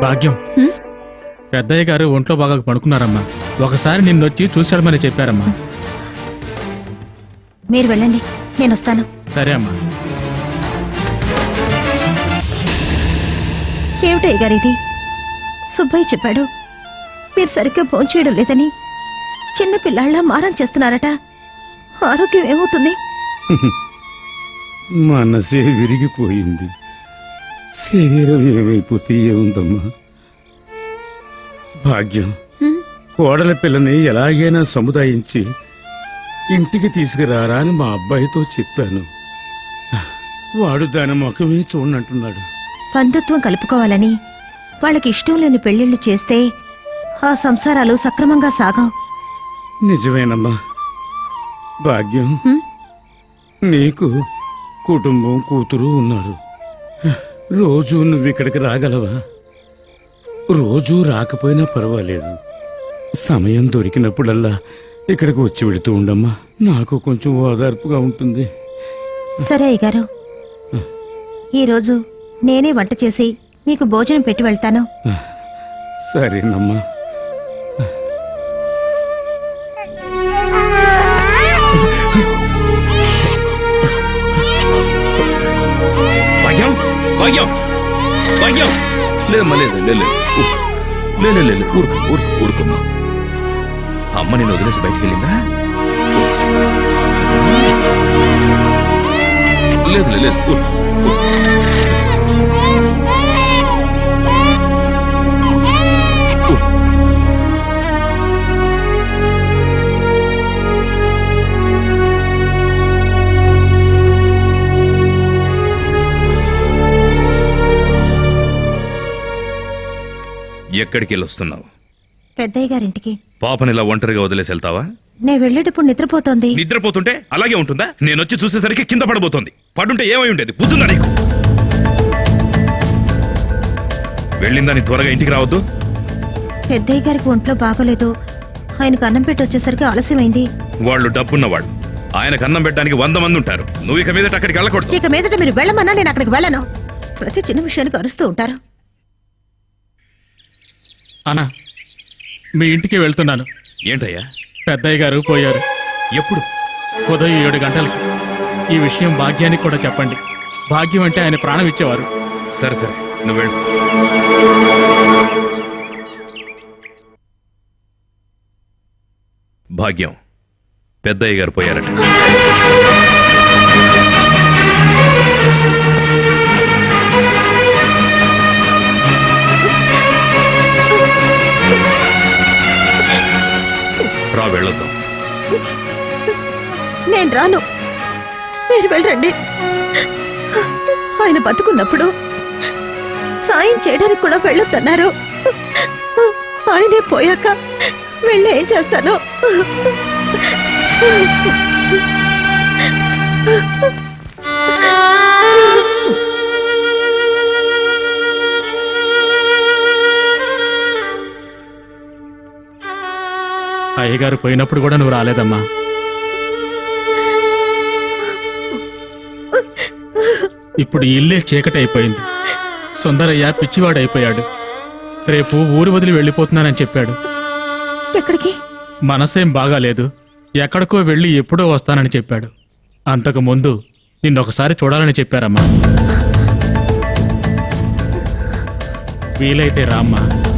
భాగ్యం? పెద్దయ్య గారు ఒంట్లో బాగా పడుకున్నారమ్మా. ఒకసారి నిన్నొచ్చి చూశాడమని చెప్పారమ్మా. మీరు వెళ్ళండి నేను వస్తాను. సరే అమ్మా. ఏమిటయ్య గారు ఇది సుబ్బయ్య చెప్పాడు మీరు సరిగ్గా భోంచేయడం లేదని. చిన్న పిల్లాళ్ళ మారం చేస్తున్నారట. ఆరోగ్యం ఏమవుతుంది? మనసే విరిగిపోయింది. శరీరం ఏమైపోతే ఏముందమ్మా భాగ్యం? కోడల పిల్లని ఎలాగైనా సముదాయించి ఇంటికి తీసుకురారా అని మా అబ్బాయితో చెప్పాను. వాడు దాని ముఖమే చూడనంటున్నాడు. బంధుత్వం కలుపుకోవాలని వాళ్ళకి ఇష్టం లేని పెళ్ళిళ్ళు చేస్తే ఆ సంసారాలు సక్రమంగా సాగవు నిజమేనమ్మా. భాగ్యం? నీకు కుటుంబం కూతురు ఉన్నారు. రోజు నువ్వు ఇక్కడికి రాగలవా? రోజూ రాకపోయినా పర్వాలేదు. సమయం దొరికినప్పుడల్లా ఇక్కడికి వచ్చి వెళుతూ ఉండమ్మా. నాకు కొంచెం ఓదార్పుగా ఉంటుంది. సరే అయ్యగారు. ఈరోజు నేనే వంట చేసి మీకు భోజనం పెట్టి వెళ్తాను. సరేనమ్మా. భాగ్యం. భాగ్యం. భాగ్యం లేదమ్మా లేదు లేదు లేదు. లేదు లేదు ఊరుకు ఊరుకు ఊరుకమ్మా అమ్మ. నేను వదిలేసి బయటికి వెళ్ళిందా? లేదు లేదు ఊరుకు. ఎక్కడికి వెళ్ళొస్తున్నావు పెద్దయ్య గారింటికి పాపని ఇలా ఒంటరిగా వదిలేసి వెళ్తావా? నేను వెళ్ళేటప్పుడు నిద్రపోతోంది. నిద్రపోతుంటే అలాగే ఉంటుందా? నేను వచ్చి చూసేసరికి కింద పడబోతోంది. పడుంటే ఏమై ఉండేది బుద్ధుందా నీకు? వెళ్ళిందని త్వరగా ఇంటికి రావద్దు? పెద్దయ్య గారికి ఒంట్లో బాగోలేదు. ఆయనకు అన్నం పెట్టి వచ్చేసరికి ఆలస్యమైంది. వాళ్ళు డబ్బున్నవాళ్ళు. ఆయనకు అన్నం పెట్టడానికి వంద మంది ఉంటారు. నువ్వు ఇక మీదట అక్కడికి వెళ్ళకూడదు. ఇక మీదట మీరు వెళ్ళమన్నా నేను అక్కడికి వెళ్ళను. ప్రతి చిన్న విషయానికి అరుస్తూ ఉంటారు. అన్నా మీ ఇంటికి వెళ్తున్నాను. ఏంటయ్యా? పెద్దయ్య గారు పోయారు. ఎప్పుడు? ఉదయం ఏడు గంటలకి. ఈ విషయం భాగ్యానికి కూడా చెప్పండి. భాగ్యం అంటే ఆయన ప్రాణం ఇచ్చేవారు. సరే సరే. నువ్వు వెళ్ళు. భాగ్యం. పెద్దయ్య గారు పోయారట. నేను రాను. మీరు వెళ్ళండి. ఆయన బతుకున్నప్పుడు సాయం చేయడానికి కూడా వెళ్ళొద్దన్నారు. ఆయనే పోయాక వెళ్ళి ఏం చేస్తాను? అయ్యగారు పోయినప్పుడు కూడా నువ్వు రాలేదమ్మా. ఇప్పుడు ఇల్లే చీకటి అయిపోయింది సుందరయ్య పిచ్చివాడైపోయాడు. రేపు ఊరు వదిలి వెళ్ళిపోతున్నానని చెప్పాడు. ఎక్కడికి? మనసేం బాగాలేదు. ఎక్కడికో వెళ్ళి ఎప్పుడో వస్తానని చెప్పాడు. అంతకు ముందు నిన్నొకసారి చూడాలని చెప్పారమ్మా. వీలైతే రామ్మా.